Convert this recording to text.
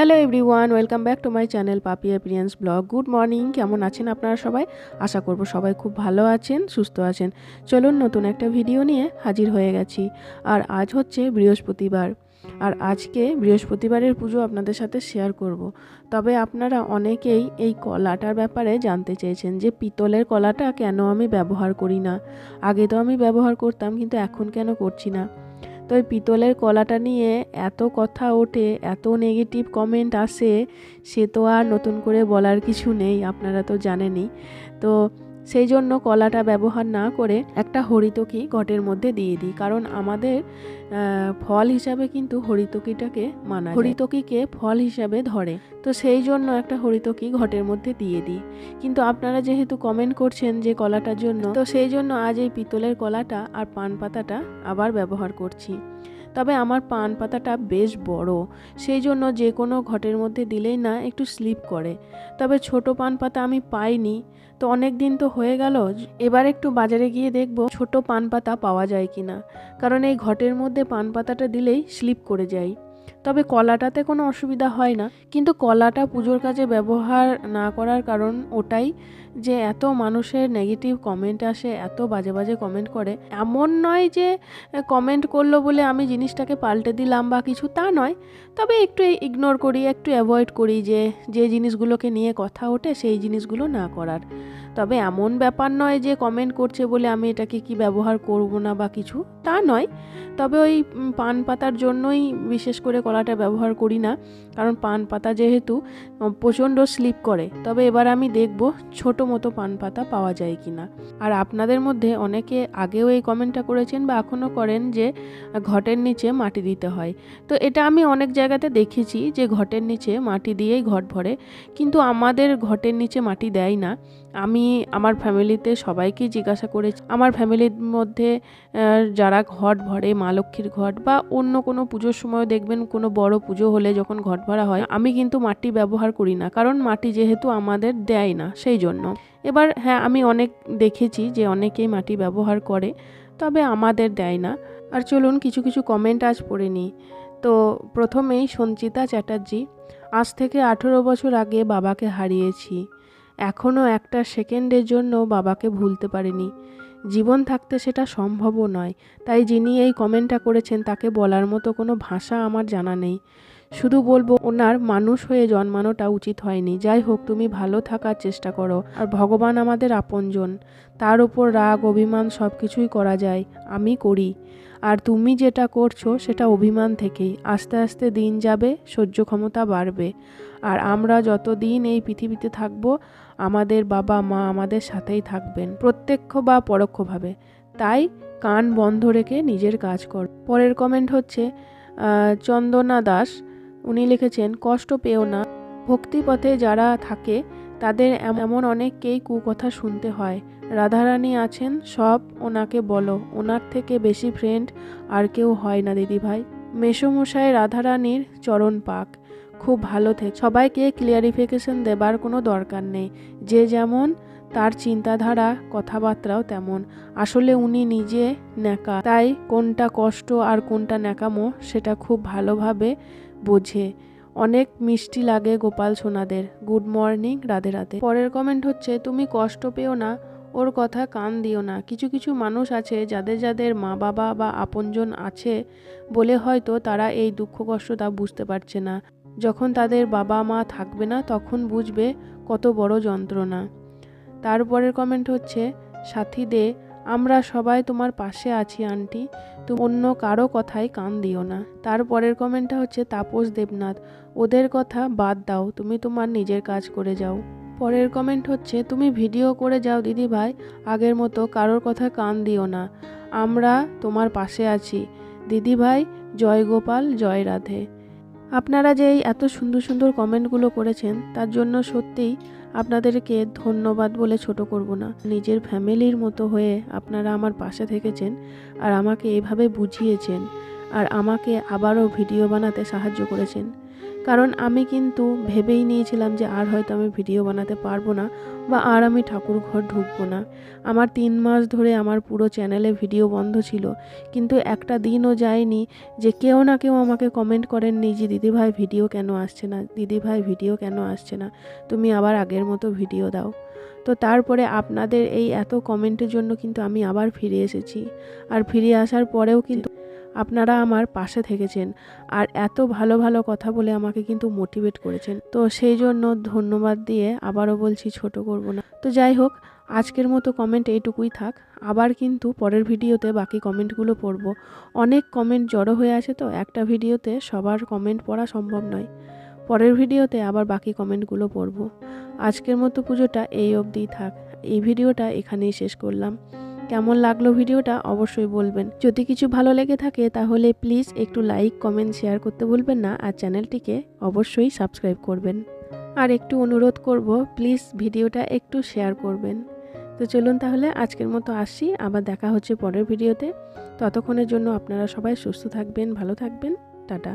Hello everyone welcome back to my channel Papi experience vlog good morning কেমন আছেন আপনারা সবাই? আশা করব সবাই খুব ভালো আছেন, সুস্থ আছেন। চলুন নতুন একটা ভিডিও নিয়ে হাজির হয়ে গেছি। আর আজ হচ্ছে বৃহস্পতিবার। আর আজকে বৃহস্পতিবারের পুজো আপনাদের সাথে শেয়ার করব। তবে আপনারা অনেকেই এই কলাটার ব্যাপারে জানতে চেয়েছেন যে পিতলের কলাটা কেন আমি ব্যবহার করি না। আগে তো আমি ব্যবহার করতাম, কিন্তু এখন কেন করছি না? তো এই পিতলের কলাটা নিয়ে এত কথা ওঠে, এত নেগেটিভ কমেন্ট আসে, সে তো আর নতুন করে বলার কিছু নেই, আপনারা তো জানেনই। তো সেই জন্য কলাটা ব্যবহার না করে একটা হরিতকি ঘটের মধ্যে দিয়ে দিই। কারণ আমাদের ফল হিসাবে কিন্তু হরিতকিটাকে মানা হরিতকিকে ফল হিসাবে ধরে। তো সেই জন্য একটা হরিতকি ঘটের মধ্যে দিয়ে দিই। কিন্তু আপনারা যেহেতু কমেন্ট করছেন যে কলাটার জন্য, তো সেই জন্য আজ এই পিতলের কলাটা আর পান পাতাটা আবার ব্যবহার করছি। তবে আমার পান পাতাটা বেশ বড়। সেই জন্য যে কোনো ঘটের মধ্যে দিলেই না একটু স্লিপ করে। তবে ছোট পান পাতা আমি পাইনি। তো অনেক দিন তো হয়ে গেল, এবার একটু বাজারে গিয়ে দেখব ছোট পান পাতা পাওয়া যায় কি না কারণ এই ঘটের মধ্যে পান পাতাটা দিলেই স্লিপ করে যায় তবে কলাটাতে কোনো অসুবিধা হয় না। কিন্তু কলাটা পুজোর কাজে ব্যবহার না করার কারণ ওটাই যে এত মানুষের নেগেটিভ কমেন্ট আসে, এত বাজে বাজে কমেন্ট করে। এমন নয় যে কমেন্ট করল বলে আমি জিনিসটাকে পাল্টে দিলাম বা কিছু তা নয়। তবে একটু ইগনোর করি, একটু অ্যাভয়েড করি যে যে জিনিসগুলোকে নিয়ে কথা ওঠে সেই জিনিসগুলো না করার। তবে এমন ব্যাপার নয় যে কমেন্ট করছে বলে আমি এটাকে কি ব্যবহার করব না বা কিছু তা নয়। তবে ওই পান পাতার জন্যই বিশেষ করে কলাটা ব্যবহার করি না, কারণ পান পাতা যেহেতু প্রচণ্ড স্লিপ করে। তবে এবার আমি দেখব ছোট মতো পান পাতা পাওয়া যায় কি না আর আপনাদের মধ্যে অনেকে আগেও এই কমেন্টটা করেছেন বা এখনও করেন যে, ঘটের নিচে মাটি দিতে হয়। তো এটা আমি অনেক জায়গাতে দেখেছি যে, ঘটের নিচে মাটি দিয়েই ঘট ভরে। কিন্তু আমাদের ঘটের নিচে মাটি দেয় না। আমি আমার ফ্যামিলিতে সবাইকেই জিজ্ঞাসা করে আমার ফ্যামিলির মধ্যে যারা ঘট ভরে, মা লক্ষ্মীর ঘট বা অন্য কোনো পুজোর সময় দেখবেন কোনো বড় পুজো হলে যখন ঘট ভরা হয়, আমি কিন্তু মাটি ব্যবহার করি না। কারণ মাটি যেহেতু আমাদের দেয় না, সেই জন্য। এবার হ্যাঁ আমি অনেক দেখেছি যে অনেকেই মাটি ব্যবহার করে, তবে আমাদের দেয় না। আর চলুন কিছু কিছু কমেন্ট আজ পড়ে নিই। তো প্রথমেই সঞ্চিতা চ্যাটার্জি, আজ থেকে আঠেরো বছর আগে বাবাকে হারিয়েছি। এখনও একটা সেকেন্ডের জন্য বাবাকে ভুলতে পারিনি। জীবন থাকতে সেটা সম্ভবও নয়, তাই যিনি এই কমেন্টটা করেছেন তাকে বলার মতো কোনো ভাষা আমার জানা নেই। শুধু বলব, ওনার মানুষ হয়ে জন্মানোটা উচিত হয়নি। যাই হোক, তুমি ভালো থাকার চেষ্টা করো, আর ভগবান আমাদের আপনজন। তার উপর রাগ, অভিমান সব কিছুই করা যায়, আমি করি। আর তুমি যেটা করছ, সেটা অভিমান থেকেই। আস্তে আস্তে দিন যাবে সহ্য ক্ষমতা বাড়বে। আর আমরা যত দিন এই পৃথিবীতে থাকব আমাদের বাবা, মা আমাদের সাথেই থাকবেন, প্রত্যক্ষ বা পরোক্ষভাবে। তাই কান বন্ধ রেখে নিজের কাজ কর। পরের কমেন্ট হচ্ছে চন্দনা দাস। উনি লিখেছেন, কষ্ট পেও না। ভক্তিপথে যারা থাকে, তাদের এমন অনেককেই কুকথা শুনতে হয়। রাধারানী আছেন, সব ওনাকে বলো। ওনার থেকে বেশি ফ্রেন্ড আর কেউ হয় না, দিদিভাই। মেসোমশাই, রাধারানীর চরণ পাক। খুব ভালো থেকে সবাইকে ক্লিয়ারিফিকেশন দেবার কোনো দরকার নেই। যে যেমন তার চিন্তাধারা, কথাবার্তাও তেমন। আসলে উনি নিজে ন্যাকা, তাই কোনটা কষ্ট আর কোনটা ন্যাকামো সেটা খুব ভালোভাবে বোঝে। অনেক মিষ্টি লাগে Gopal সোনাদের। Good morning, Radhe Radhe. পরের কমেন্ট হচ্ছে, তুমি কষ্ট পেও না, ওর কথা কান দিও না। কিছু কিছু মানুষ আছে যাদের যাদের মা বাবা বা আপনজন আছে বলে হয়তো তারা এই দুঃখ কষ্টটা বুঝতে পারছে না। যখন তাদের বাবা মা থাকবে না, তখন বুঝবে কত বড় যন্ত্রণা। তারপরের কমেন্ট হচ্ছে সাথী দে আমরা সবাই তোমার পাশে আছি, আন্টি। তুমি অন্য কারও কথাই কান দিও না। তারপরের কমেন্টটা হচ্ছে, তাপস দেবনাথ, ওদের কথা বাদ দাও। তুমি তোমার নিজের কাজ করে যাও। পরের কমেন্ট হচ্ছে, তুমি ভিডিও করে যাও, দিদি ভাই। আগের মতো কারোর কথা কান দিও না। আমরা তোমার পাশে আছি। দিদি ভাই, জয় গোপাল, জয় রাধে। আপনারা যে এই এত সুন্দর সুন্দর কমেন্টগুলো করেছেন, তার জন্য সত্যিই আপনাদেরকে ধন্যবাদ বলে ছোট করব না। নিজের ফ্যামিলির মতো হয়ে আপনারা আমার পাশে থেকেছেন আর আমাকে এভাবে বুঝিয়েছেন আর আমাকে আবারও ভিডিও বানাতে সাহায্য করেছেন। কারণ আমি কিন্তু ভেবেই নিয়েছিলাম যে আর হয়তো আমি ভিডিও বানাতে পারব না বা আর আমি ঠাকুর ঘর ঢুকবো না। আমার তিন মাস ধরে আমার পুরো চ্যানেলে ভিডিও বন্ধ ছিল, কিন্তু একটা দিনও যায়নি যে কেউ না কেউ আমাকে কমেন্ট করেননি যে, দিদিভাই, ভিডিও কেন আসছে না? দিদিভাই, ভিডিও কেন আসছে না? তুমি আবার আগের মতো ভিডিও দাও। তো তারপরে আপনাদের এই এত কমেন্টের জন্য কিন্তু আমি আবার ফিরে এসেছি। আর ফিরে আসার পরেও কিন্তু আপনারা আমার পাশে থেকেছেন আর এত ভালো ভালো কথা বলে আমাকে কিন্তু মোটিভেট করেছেন। তো সেই জন্য ধন্যবাদ দিয়ে আবারও বলছি ছোট করব না। তো যাই হোক, আজকের মতো কমেন্ট এইটুকুই থাক। আবার কিন্তু পরের ভিডিওতে বাকি কমেন্টগুলো পড়ব। অনেক কমেন্ট জড়ো হয়ে আছে তো, একটা ভিডিওতে সবার কমেন্ট পড়া সম্ভব নয়। পরের ভিডিওতে আবার বাকি কমেন্টগুলো পড়ব। আজকের মতো পুজোটা এই অবধিই থাক। এই ভিডিওটা এখানেই শেষ করলাম। কেমন লাগল ভিডিওটা অবশ্যই বলবেন। যদি কিছু ভালো লেগে থাকে তাহলে প্লিজ একটু লাইক কমেন্ট শেয়ার করতে ভুলবেন না আর চ্যানেলটিকে অবশ্যই সাবস্ক্রাইব করবেন। আর একটু অনুরোধ করব প্লিজ ভিডিওটা একটু শেয়ার করবেন। তো চলুন তাহলে আজকের মতো আসি, আবার দেখা হচ্ছে পরের ভিডিওতে। ততক্ষণের জন্য আপনারা সবাই সুস্থ থাকবেন, ভালো থাকবেন, টাটা।